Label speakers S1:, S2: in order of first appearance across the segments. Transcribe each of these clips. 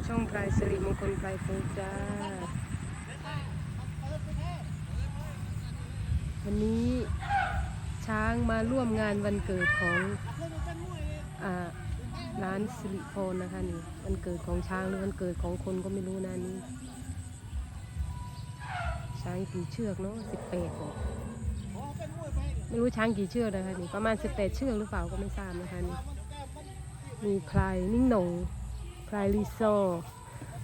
S1: กับช่องพลายสิริมงคลพลายฟูจ้า วันนี้ช้างมาร่วมงานวันเกิดของร้านสิริพรนะคะนี่วันเกิดของช้างหรือวันเกิดของคนก็ไม่รู้นะนี่ช้างกี่เชือกเนาะสิบแปดไม่รู้ช้างกี่เชือกนะคะนี่ประมาณสิบแปดเชือกหรือเปล่าก็ไม่ทราบนะคะนี่มีพลายนิ่งหนง พลายลีโซ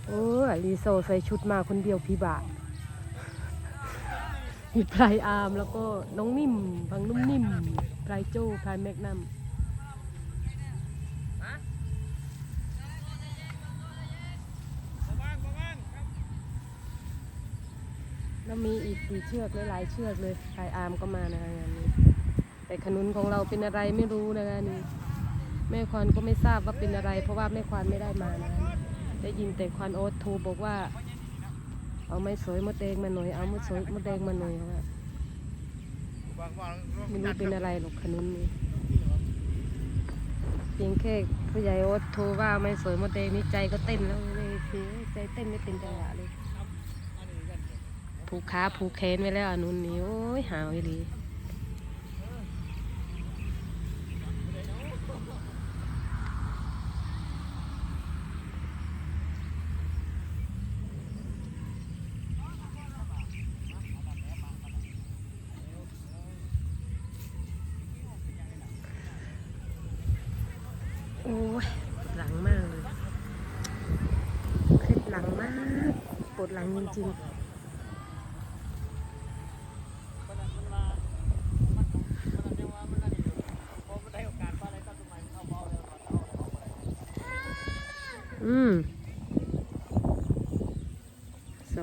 S1: โอ้ลีโซใส่ชุดมาคนเดียวพี่บาทมีพลายอาร์มแล้วก็น้องนิ่มบางนุ่มนิ่มพลายโจ้พลายแมกนัมแล้วมีอีกกี่เชือกหลายเชือกเลยพลายอาร์มก็มานะคะงานนี้ แต่ขนุนของเราเป็นอะไรไม่รู้นะคะนี่ แม่ควานก็ไม่ทราบว่าเป็นอะไร เพราะว่าแม่ควานไม่ได้มานะได้ยินแต่ควานโอ๊ตโทรบอกว่า เอาไม้สวยมดแดงมาหน่อยเอามดสวยมดแดงมาหน่อยค่ะไม่รู้เป็นอะไรหรอกขนุนนี่เพียงแค่ผู้ใหญ่โอ๊ตโทรว่าไม้สวยมดแดงนี่ใจก็เต้นแล้วเลยคือใจเต้นไม่เป็นจังหวะเลยผูกขาผูกแขนไว้แล้วอนุนนี่โอ้ยหาวอีหลี โอ้ยปวดหลังมากเลยเคล็ดหลังมาก ปวด หลังจริงๆอืมโซ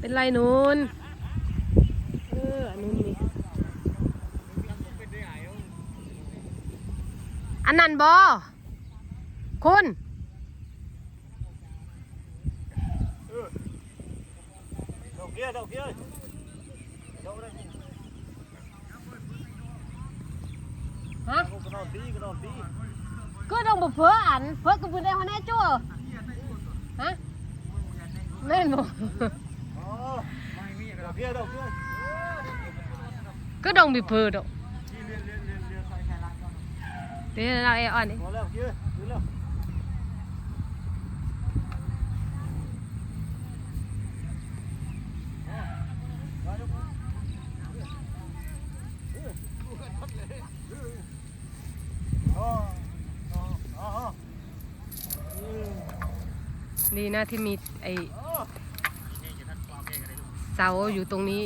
S1: เป็นไรนูนเอออันนู้นนี่อั นนั้นบอคุณฮะก็ต้องบอกเพื่ออันเพื่อกับบุญได้หัวแน่จั่ฮะแม่นบอกก็ต้องมีเพื่อดอก
S2: นี่
S1: เราเอออนนี่ดีนะที่มีไอเสาอยู่ตรงนี้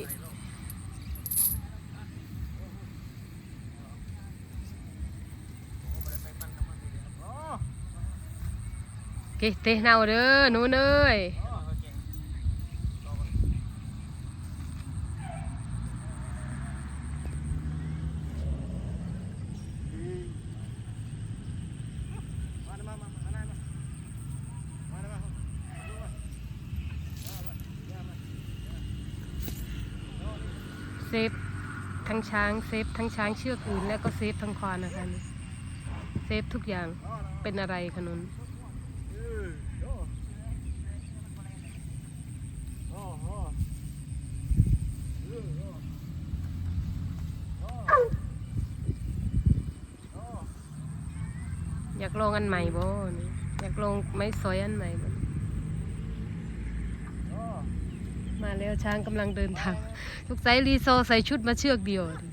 S1: เกเตะเน่าเด้อหนูเนยเซฟทั้งช้างเซฟทั้งช้างเชือกอื่นแล้วก็เซฟทั้งควานนะคะเซฟทุกอย่างเป็นอะไรขนุนากลองอันใหม่บ่นี่อยากลองไม้สอยอันใหม่บ่มาแล้วช้างกำลังเดินทางทุกไซรีโซใส่ชุดมาเชือกเดียวดิ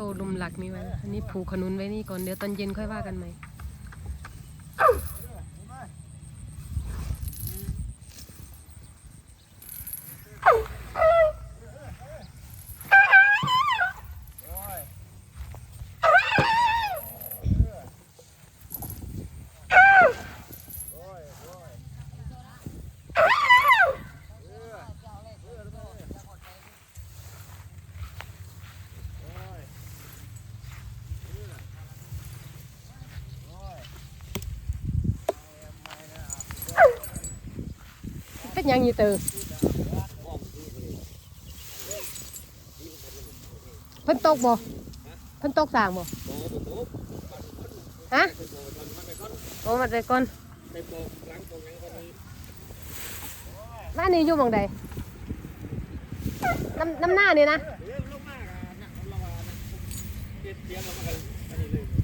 S1: โซ่ลุมหลักนี่ไว้อันนี้ผูกขนุนไว้นี่ก่อนเดี๋ยวตอนเย็นค่อยว่ากันใหม่ เป็นหยังอยู่เตอเพิ่นตกบ่เพิ่นตกสร้างบ่ฮะโอ้มาแต่ก่อนบ้านนี้อยู่หม่องใดน้ำน้ำหน้านี่นะ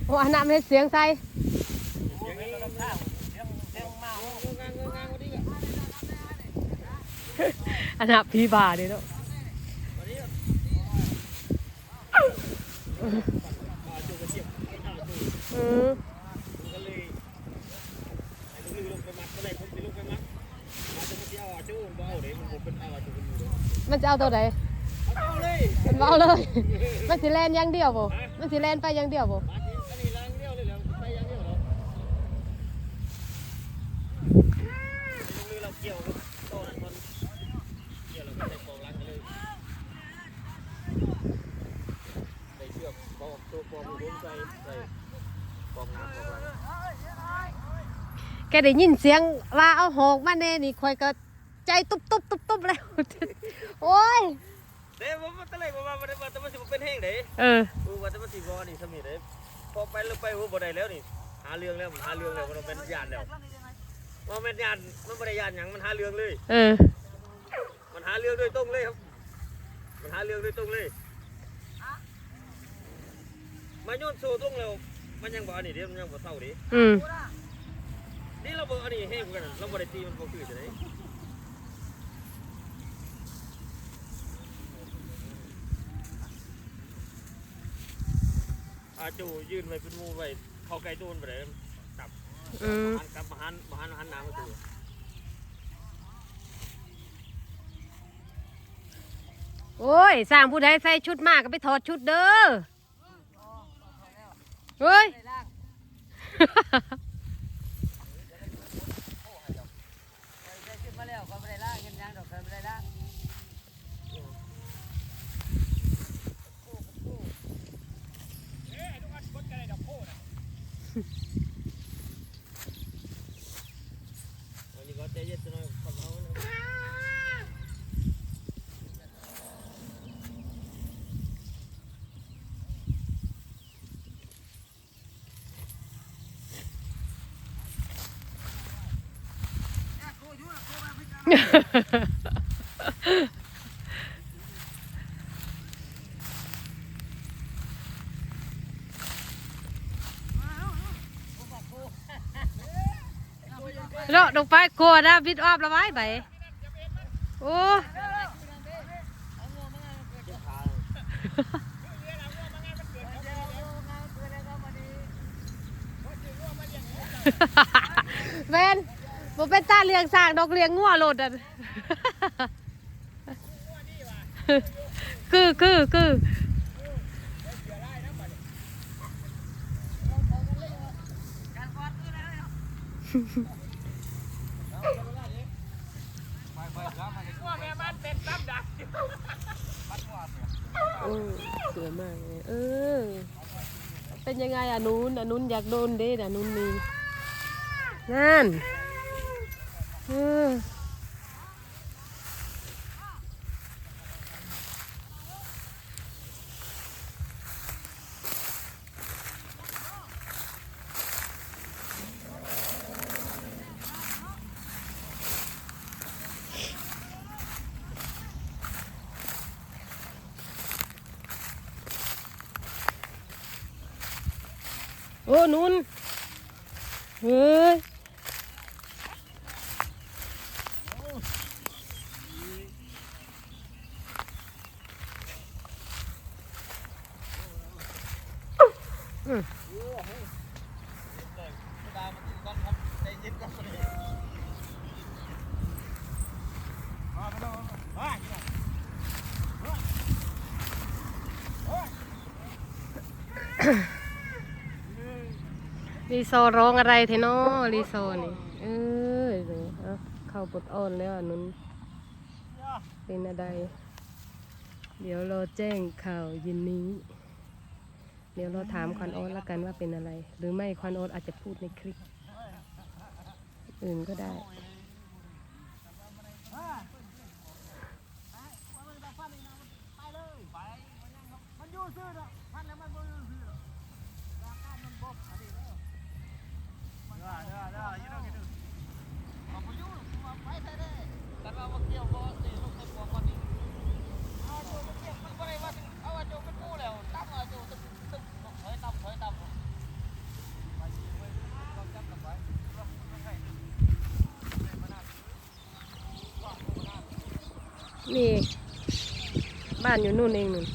S1: โอ้อันน้ำให้เสียงใส่ อันน้ำพี่บาเด้เนาะอืมมันจะเอาตัวไหนมันเอาเลย มันสิแลนอย่างเดียวบ่มันสิแลนไปอย่างเดียวบ่ แกได้ยินเสียงว่าเอาหอกมาแน่นี่คอยก็ใจตุ๊บตุ๊บตุ๊บตุ๊บแล้ว โอ้ย
S2: เด้ผมมันตะเลยผมว่ามันมันมันสิบ่เป็นแห้งเด้
S1: เออ
S2: กูว่าแต่มันสิบ่นี่สมิเด้พอไปแล้วไปบ่ได้แล้วนี่ หาเรื่องแล้วมันหาเรื่องแล้วมันเป็นญาติแล้วว่ามันญาติมันบ่ได้ญาติหยังมันหาเรื่องเลย
S1: เออ
S2: มันหาเรื่องโดยตรงเลยครับ มันหาเรื่องโดยตรงเลย มาโยนโซ่ตรงแล้วมันยังบ่อันนี้เด้มันยังบ่เศร้าเด้
S1: อืม
S2: นี่เราบ่อันนี้แห้งกันเราบ่ได้ตีมันบ่คือจะได้อาจูยืนไว้เป็นหมู่ไว้เข้าใกล้ตู้มันบ่ได้จับ
S1: อืม
S2: หันกลับมาหันมาหันหันหน้ามาดู
S1: โอ้ยสร้างผู้ใดใส่ชุดมากก็ไปถอดชุดเด้อ เฮ้ย
S2: วันนี้ก็ใจเย็นหน่อยขับเอานะ
S1: เลาะลงไปกลัวนะบิดอ้อฟละไว้ไปโอ้แฟน บ่เป็นตาเลี้ยงสร้างดอกเลี้ยงงัวโลดอะคือคือคือเออสวยมากเลยเออ เป็นยังไงอะนุนอะนุนอยากโดนเด้อะนุนมีนั่น โอ้นุนเฮ้ย รีโซร้องอะไรเทนอรีโซนี่ เออเข้าปดอ่อนแล้วนุ้นเป็นอะไรเดี๋ยวเราแจ้งข่าวยินนี้ เดี๋ยวเราถามควันโอ๊ตล้วกันว่าเป็นอะไร หรือไม่ควันโอ๊ตอาจจะพูดในคลิป อื่นก็ได้ มันอยู่ซื่อ นี่ บ้านอยู่นู่นเองนู่น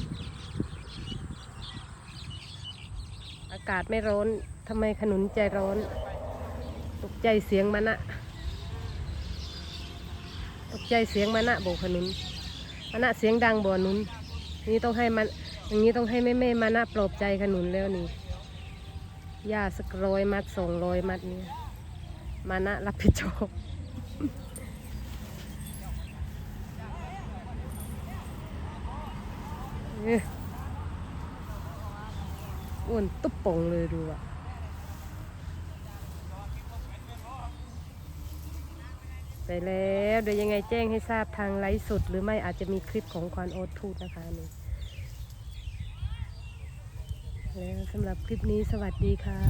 S1: อากาศไม่ร้อนทำไมขนุนใจร้อน ใจเสียงมันะตกใจเสียงมันะโบกขนุนมันะเสียงดังบ่นุนนี่ต้องให้มันอย่างนี้ต้องให้แม่แม่มันะปลอบใจขนุนแล้วนี่หญ้าสักร้อยมัดสองร้อยมัดเนี่ยมานะรับผิดชอบอ้วนตุ๊บป่องเลยดูอะ ไปแล้วเดี๋ยวยังไงแจ้งให้ทราบทางไลฟ์สดหรือไม่อาจจะมีคลิปของควานโอ๊ตพูดนะคะนี่แล้วสำหรับคลิปนี้สวัสดีค่ะ